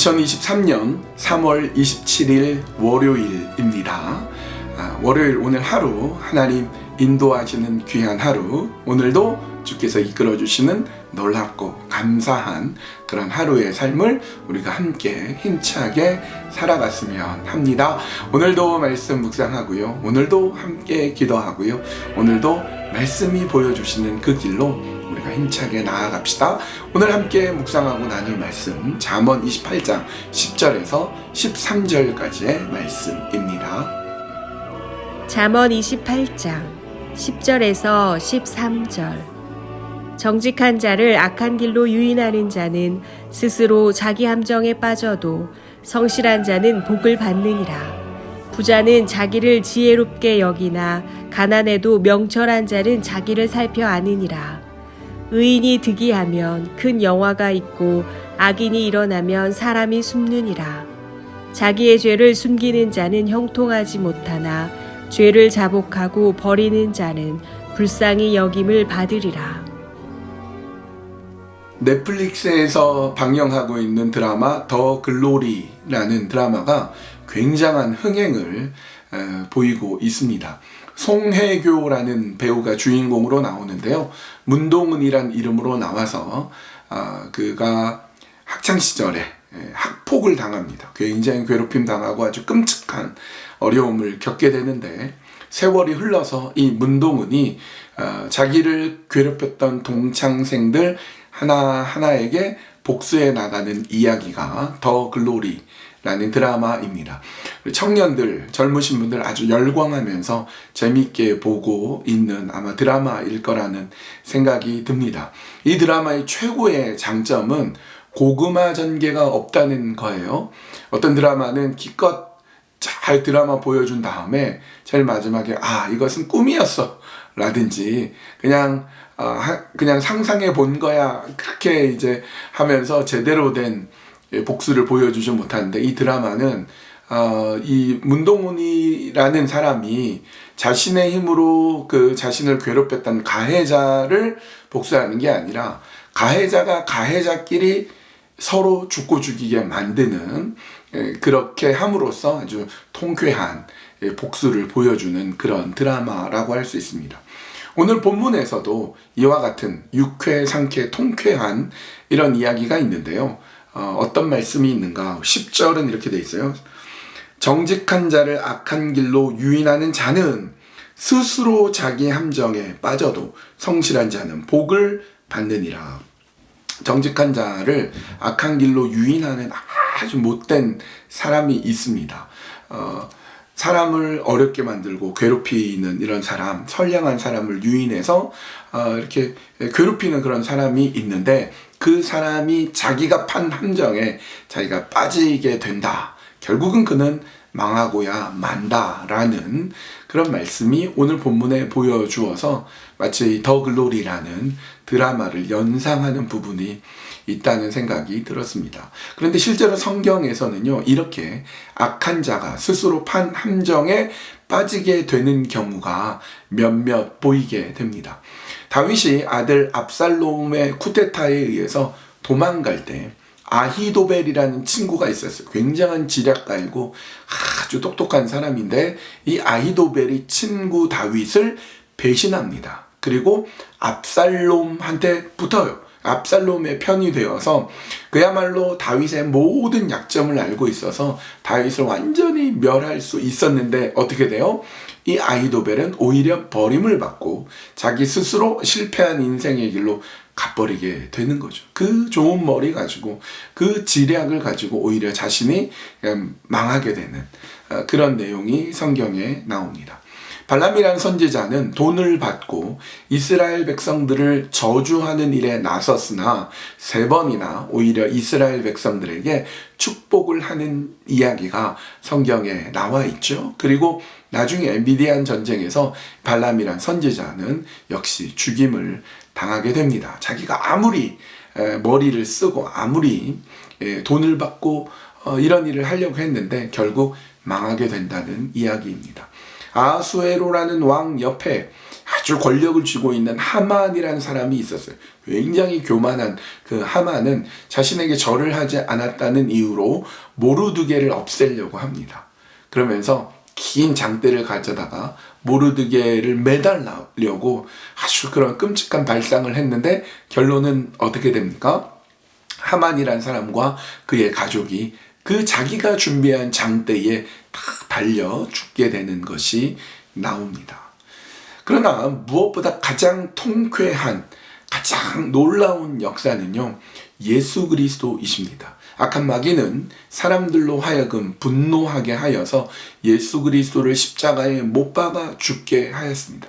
2023년 3월 27일 월요일입니다. 아, 월요일 오늘 하루 하나님 인도하시는 귀한 하루 오늘도 주께서 이끌어 주시는 놀랍고 감사한 그런 하루의 삶을 우리가 함께 힘차게 살아갔으면 합니다. 오늘도 말씀 묵상하고요. 오늘도 함께 기도하고요. 오늘도 말씀이 보여주시는 그 길로 힘차게 나아갑시다. 오늘 함께 묵상하고 나눌 말씀 잠언 28장 10절에서 13절까지의 말씀입니다. 잠언 28장 10절에서 13절 정직한 자를 악한 길로 유인하는 자는 스스로 자기 함정에 빠져도 성실한 자는 복을 받느니라. 부자는 자기를 지혜롭게 여기나 가난해도 명철한 자는 자기를 살펴 아느니라. 의인이 득이하면 큰 영화가 있고 악인이 일어나면 사람이 숨느니라. 자기의 죄를 숨기는 자는 형통하지 못하나 죄를 자복하고 버리는 자는 불쌍히 여김을 받으리라. 넷플릭스에서 방영하고 있는 드라마 더 글로리라는 드라마가 굉장한 흥행을 에, 보이고 있습니다. 송혜교라는 배우가 주인공으로 나오는데요. 문동은이란 이름으로 나와서 아, 그가 학창 시절에 예, 학폭을 당합니다. 굉장히 괴롭힘 당하고 아주 끔찍한 어려움을 겪게 되는데 세월이 흘러서 이 문동은이 어, 자기를 괴롭혔던 동창생들 하나 하나에게 복수해 나가는 이야기가 더 글로리 라는 드라마입니다. 청년들, 젊으신 분들 아주 열광하면서 재밌게 보고 있는 아마 드라마일 거라는 생각이 듭니다. 이 드라마의 최고의 장점은 고구마 전개가 없다는 거예요. 어떤 드라마는 기껏 잘 드라마 보여준 다음에 제일 마지막에 아 이것은 꿈이었어 라든지 그냥 어, 그냥 상상해 본 거야 그렇게 이제 하면서 제대로 된 복수를 보여주지 못하는데 이 드라마는 어, 이 문동훈이라는 사람이 자신의 힘으로 그 자신을 괴롭혔던 가해자를 복수하는 게 아니라 가해자가 가해자끼리 서로 죽고 죽이게 만드는 그렇게 함으로써 아주 통쾌한 복수를 보여주는 그런 드라마라고 할 수 있습니다. 오늘 본문에서도 이와 같은 유쾌, 상쾌, 통쾌한 이런 이야기가 있는데요. 어, 떤 말씀이 있는가? 10절은 이렇게 돼 있어요. 정직한 자를 악한 길로 유인하는 자는 스스로 자기 함정에 빠져도 성실한 자는 복을 받느니라. 정직한 자를 악한 길로 유인하는 아주 못된 사람이 있습니다. 어, 사람을 어렵게 만들고 괴롭히는 이런 사람, 선량한 사람을 유인해서 어, 이렇게 괴롭히는 그런 사람이 있는데 그 사람이 자기가 판 함정에 자기가 빠지게 된다. 결국은 그는 망하고야 만다라는 그런 말씀이 오늘 본문에 보여주어서 마치 더 글로리라는 드라마를 연상하는 부분이 있다는 생각이 들었습니다. 그런데 실제로 성경에서는요, 이렇게 악한 자가 스스로 판 함정에 빠지게 되는 경우가 몇몇 보이게 됩니다. 다윗이 아들 압살롬의 쿠데타에 의해서 도망갈 때 아히도벨이라는 친구가 있었어요. 굉장한 지략가이고 아주 똑똑한 사람인데 이 아히도벨이 친구 다윗을 배신합니다. 그리고 압살롬한테 붙어요. 압살롬의 편이 되어서 그야말로 다윗의 모든 약점을 알고 있어서 다윗을 완전히 멸할 수 있었는데 어떻게 돼요? 이 아이도벨은 오히려 버림을 받고 자기 스스로 실패한 인생의 길로 가버리게 되는 거죠. 그 좋은 머리 가지고 그 지략을 가지고 오히려 자신이 망하게 되는 어, 그런 내용이 성경에 나옵니다. 발람이란 선지자는 돈을 받고 이스라엘 백성들을 저주하는 일에 나섰으나 세 번이나 오히려 이스라엘 백성들에게 축복을 하는 이야기가 성경에 나와 있죠. 그리고 나중에 미디안 전쟁에서 발람이란 선지자는 역시 죽임을 당하게 됩니다. 자기가 아무리 머리를 쓰고 아무리 돈을 받고 어, 이런 일을 하려고 했는데 결국 망하게 된다는 이야기입니다. 아수에로라는 왕 옆에 아주 권력을 쥐고 있는 하만이라는 사람이 있었어요. 굉장히 교만한 그 하만은 자신에게 절을 하지 않았다는 이유로 모르드게를 없애려고 합니다. 그러면서 긴 장대를 가져다가 모르드게를 매달려고 아주 그런 끔찍한 발상을 했는데 결론은 어떻게 됩니까? 하만이란 사람과 그의 가족이 그 자기가 준비한 장대에 다 달려 죽게 되는 것이 나옵니다. 그러나 무엇보다 가장 통쾌한 가장 놀라운 역사는요 예수 그리스도이십니다. 악한 마귀는 사람들로 하여금 분노하게 하여서 예수 그리스도를 십자가에 못 박아 죽게 하였습니다.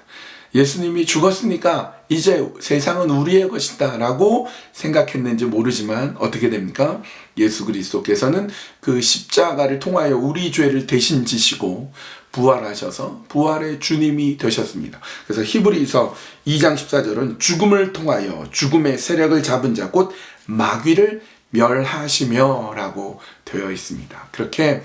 예수님이 죽었으니까 이제 세상은 우리의 것이다 라고 생각했는지 모르지만 어떻게 됩니까? 예수 그리스도께서는 그 십자가를 통하여 우리 죄를 대신 지시고 부활하셔서 부활의 주님이 되셨습니다. 그래서 히브리서 2장 14절은 죽음을 통하여 죽음의 세력을 잡은 자 곧 마귀를 멸하시며 라고 되어 있습니다. 그렇게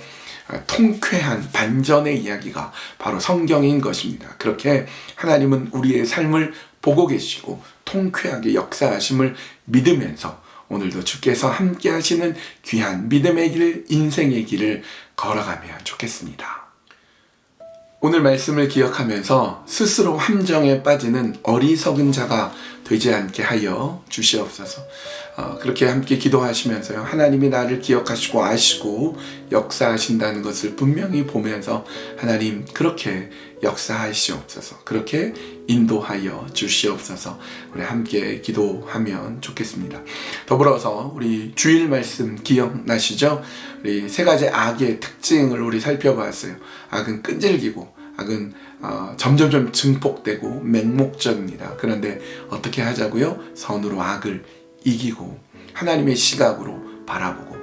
통쾌한 반전의 이야기가 바로 성경인 것입니다. 그렇게 하나님은 우리의 삶을 보고 계시고 통쾌하게 역사하심을 믿으면서 오늘도 주께서 함께 하시는 귀한 믿음의 길, 인생의 길을 걸어가면 좋겠습니다. 오늘 말씀을 기억하면서 스스로 함정에 빠지는 어리석은 자가 되지 않게 하여 주시옵소서. 어, 그렇게 함께 기도하시면서요. 하나님이 나를 기억하시고 아시고 역사하신다는 것을 분명히 보면서 하나님 그렇게 역사하시옵소서. 그렇게 인도하여 주시옵소서. 우리 함께 기도하면 좋겠습니다. 더불어서 우리 주일 말씀 기억나시죠? 우리 세 가지 악의 특징을 우리 살펴봤어요. 악은 끈질기고 악은 어, 점점점 증폭되고 맹목적입니다. 그런데 어떻게 하자고요? 선으로 악을 이기고 하나님의 시각으로 바라보고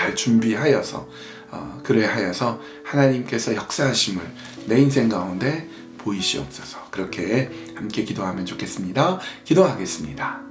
잘 준비하여서 어, 그래 하여서 하나님께서 역사하심을 내 인생 가운데 보이시옵소서. 그렇게 함께 기도하면 좋겠습니다. 기도하겠습니다.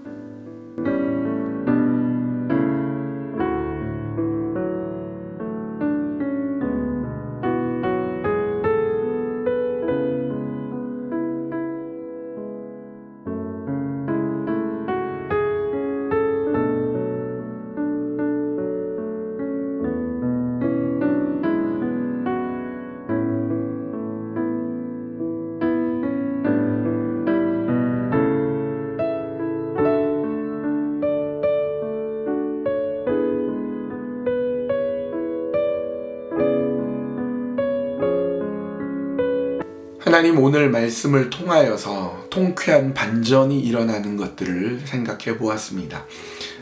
하나님 오늘 말씀을 통하여서 통쾌한 반전이 일어나는 것들을 생각해 보았습니다.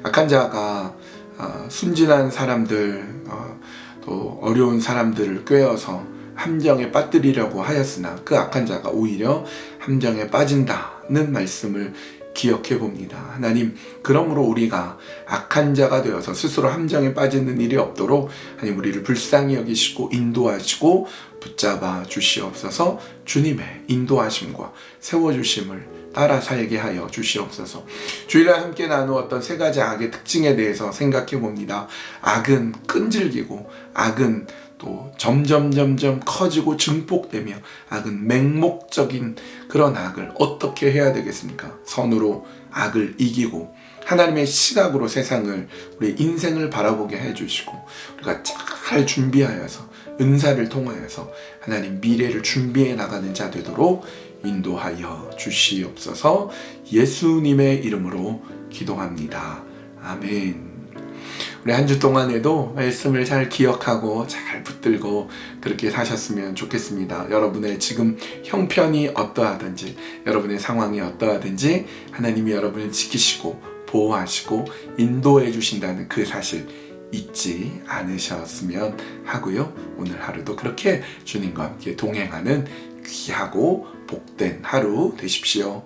악한 자가 어, 순진한 사람들, 어, 또 어려운 사람들을 꿰어서 함정에 빠뜨리려고 하였으나 그 악한 자가 오히려 함정에 빠진다는 말씀을 기억해 봅니다. 하나님, 그러므로 우리가 악한 자가 되어서 스스로 함정에 빠지는 일이 없도록 하나님 우리를 불쌍히 여기시고 인도하시고 붙잡아 주시옵소서 주님의 인도하심과 세워주심을 따라 살게 하여 주시옵소서. 주일날 함께 나누었던 세 가지 악의 특징에 대해서 생각해 봅니다. 악은 끈질기고 악은 또 점점 점점 커지고 증폭되며 악은 맹목적인 그런 악을 어떻게 해야 되겠습니까? 선으로 악을 이기고 하나님의 시각으로 세상을 우리 인생을 바라보게 해주시고 우리가 잘 준비하여서 은사를 통하여서 하나님 미래를 준비해 나가는 자 되도록 인도하여 주시옵소서 예수님의 이름으로 기도합니다. 아멘. 우리 한 주 동안에도 말씀을 잘 기억하고 잘 붙들고 그렇게 사셨으면 좋겠습니다. 여러분의 지금 형편이 어떠하든지 여러분의 상황이 어떠하든지 하나님이 여러분을 지키시고 보호하시고 인도해 주신다는 그 사실 잊지 않으셨으면 하고요. 오늘 하루도 그렇게 주님과 함께 동행하는 귀하고 복된 하루 되십시오.